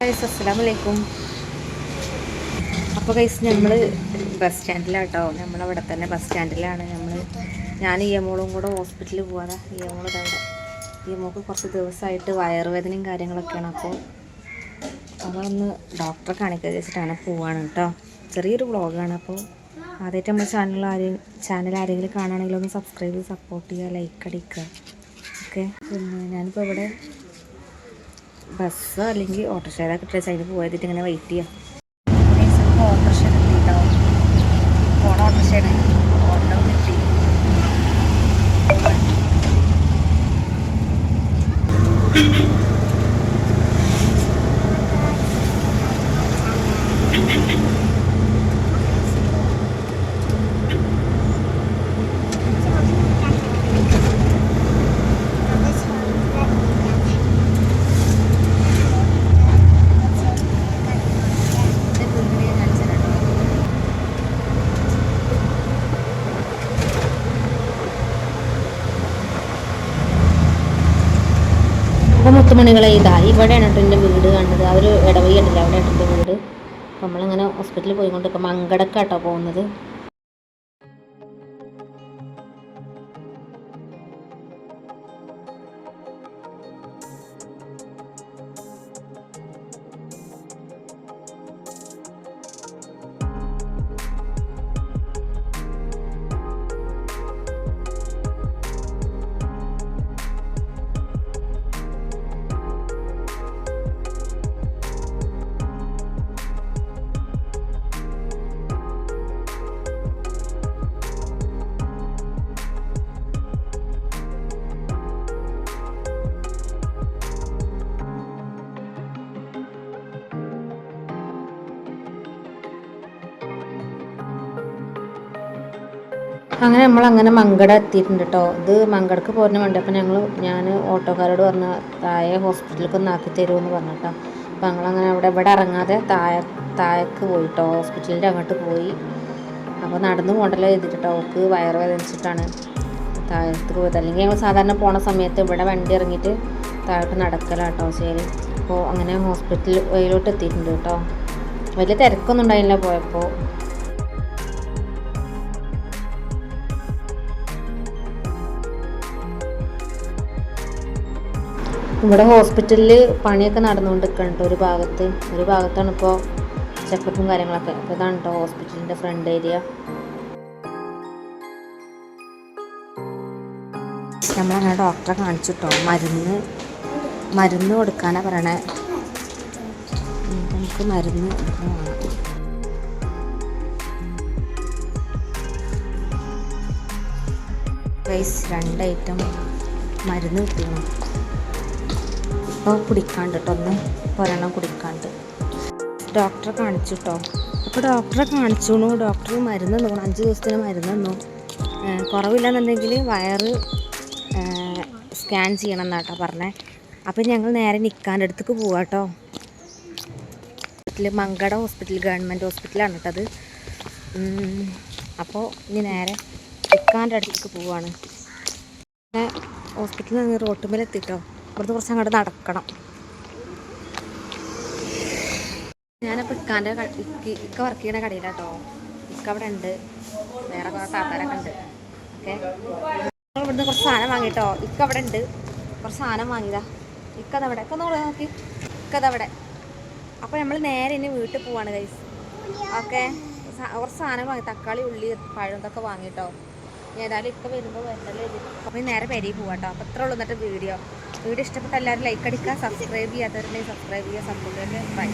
Guys അസ്സലാമു അലൈക്കും അപ്പോൾ ഗൈസ് നമ്മൾ ബസ് സ്റ്റാൻഡിലാട്ടോ നമ്മളവിടെ തന്നെ ബസ് സ്റ്റാൻഡിലാണ് നമ്മൾ ഞാൻ ഈ അമ്മോളും കൂടെ ഹോസ്പിറ്റലിൽ പോകാതെ ഈ അമ്മോൾ അവിടെ ഈ അമ്മയ്ക്ക് കുറച്ച് ദിവസമായിട്ട് വയറുവേദനയും കാര്യങ്ങളൊക്കെയാണ്. അപ്പോൾ അതൊന്ന് ഡോക്ടറെ കാണിക്കാൻ വെച്ചിട്ടാണ് പോവാണ് കേട്ടോ. ചെറിയൊരു വ്ളോഗാണ് അപ്പോൾ ആദ്യമായിട്ട് നമ്മുടെ ചാനൽ ആരെയും ചാനൽ ആരെങ്കിലും കാണുകയാണെങ്കിൽ ഒന്ന് സബ്സ്ക്രൈബ് ചെയ്ത് സപ്പോർട്ട് ചെയ്യുക ലൈക്ക് അടിക്കുക. ഓക്കെ പിന്നെ ഞാനിപ്പോൾ ഇവിടെ ബസ് അല്ലെങ്കിൽ ഓട്ടോറിക്ഷ ഏതാ കിട്ടിയ അതിന് പോയതിട്ട് ഇങ്ങനെ വെയിറ്റ് ചെയ്യാം. ഓട്ടോറിക്ഷ ഓട്ടോ കിട്ടി. അപ്പോൾ മുത്തുമണികളെ ഇതാ ഇവിടെയാണ് കേട്ടോ എന്റെ വീട് കണ്ടത്. ആ ഒരു ഇടവഴി ഉണ്ടല്ലോ അവിടെ എന്റെ വീട്. നമ്മളിങ്ങനെ ഹോസ്പിറ്റലിൽ പോയിക്കൊണ്ടിരിക്കുമ്പോൾ മങ്കടക്കാട്ടോ പോകുന്നത്. അങ്ങനെ നമ്മൾ അങ്ങനെ മങ്കട എത്തിയിട്ടുണ്ട് കേട്ടോ ഇത് മങ്കടക്ക് പോരുന്ന വേണ്ടി. അപ്പോൾ ഞങ്ങൾ ഞാൻ ഓട്ടോക്കാരോട് പറഞ്ഞ താഴെ ഹോസ്പിറ്റലിലേക്ക് ഒന്ന് ആക്കി തരുമെന്ന് പറഞ്ഞു കേട്ടോ അപ്പോൾ ഞങ്ങളങ്ങനെ അവിടെ ഇവിടെ ഇറങ്ങാതെ താഴെ താഴേക്ക് പോയി കേട്ടോ ഹോസ്പിറ്റലിന്റെ അങ്ങോട്ട് പോയി. അപ്പോൾ നടന്നു പോകണ്ടല്ലോ ചെയ്തിട്ടോ അവൾക്ക് വയറ് വേദനിച്ചിട്ടാണ് താഴത്ത് പോയത്. അല്ലെങ്കിൽ ഞങ്ങൾ സാധാരണ പോണ സമയത്ത് ഇവിടെ വണ്ടി ഇറങ്ങിയിട്ട് താഴോട്ട് നടക്കലാട്ടോ ശരി. അപ്പോൾ അങ്ങനെ ഹോസ്പിറ്റൽ എത്തിയിട്ടുണ്ട് കേട്ടോ വലിയ തിരക്കൊന്നും ഉണ്ടായില്ല പോയപ്പോൾ ഇവിടെ ഹോസ്പിറ്റലിൽ പണിയൊക്കെ നടന്നുകൊണ്ടിരിക്കുന്നുണ്ട് ഒരു ഭാഗത്ത്. ഒരു ഭാഗത്താണ് ഇപ്പോൾ ചെക്കപ്പും കാര്യങ്ങളൊക്കെ. അപ്പോൾ ഇതാണ് കേട്ടോ ഹോസ്പിറ്റലിന്റെ ഫ്രണ്ട് ഏരിയ. നമ്മളങ്ങനെ ഡോക്ടറെ കാണിച്ചു കേട്ടോ മരുന്ന് മരുന്ന് കൊടുക്കാനാണ് പറയണേ. നമുക്ക് മരുന്ന് റൈസ് രണ്ട് ഐറ്റം മരുന്ന് കിട്ടിയിരുന്നു അപ്പോൾ കുടിക്കാണ്ട് കേട്ടോ ഒന്ന് ഒരെണ്ണം കുടിക്കാണ്ട്. ഡോക്ടറെ കാണിച്ചു കേട്ടോ അപ്പോൾ ഡോക്ടറെ കാണിച്ചു ഡോക്ടർ മരുന്ന് തന്നു. അഞ്ച് ദിവസത്തിന് മരുന്ന് തന്നു. കുറവില്ലെന്നുണ്ടെങ്കിൽ വയറ് സ്കാൻ ചെയ്യണം എന്നാട്ടോ പറഞ്ഞേ. അപ്പോൾ ഞങ്ങൾ നേരെ നിൽക്കാന്റെ അടുത്തേക്ക് പോവാം കേട്ടോ മങ്കട ഹോസ്പിറ്റൽ ഗവൺമെന്റ് ഹോസ്പിറ്റലാണ് കേട്ടത് അപ്പോൾ ഇനി നേരെ നിൽക്കാന്റെ അടുത്തേക്ക് പോവാണ്. ഹോസ്പിറ്റലിൽ നിന്ന് റോട്ടുമേൽ എത്തിട്ടോ ഇവിടുന്ന് കുറച്ച് അങ്ങോട്ട് നടക്കണം. ഞാനപ്പോൾ ഇക്കാന്റെ ഇക്ക് വർക്ക് ചെയ്യുന്ന കടയിലാട്ടോ. ഇക്ക അവിടെ ഉണ്ട് വേറെ കുറേ താത്താരൊക്കെ ഉണ്ട്. ഓക്കെ. ഇവിടുന്ന് കുറച്ച് സാധനം വാങ്ങിട്ടോ. ഇക്ക അവിടെ ഉണ്ട് കുറച്ച് സാധനം വാങ്ങിയതാ ഇക്കതവിടെ ഒക്കെ ഒന്ന് നോക്കി. ഇക്കതവിടെ അപ്പോൾ നമ്മൾ നേരെ ഇനി വീട്ടിൽ പോവാണ് കൈസ് ഓക്കെ. കുറച്ച് സാധനം വാങ്ങി തക്കാളി ഉള്ളി പഴം ഇതൊക്കെ വാങ്ങിട്ടോ. ഏതായാലും ഇക്ക വരുമ്പോൾ വരുന്നല്ലേ അപ്പോൾ നേരെ പെരിയിൽ പോവാട്ടോ. അപ്പോൾ ഇത്ര ഉള്ളൂ എന്നിട്ട് വീഡിയോ. വീഡിയോ ഇഷ്ടപ്പെട്ട എല്ലാവരും ലൈക്ക് അടിക്കുക സബ്സ്ക്രൈബ് ചെയ്യാത്തവരുണ്ടെങ്കിൽ സബ്സ്ക്രൈബ് ചെയ്യുക സപ്പോർട്ട് ബൈ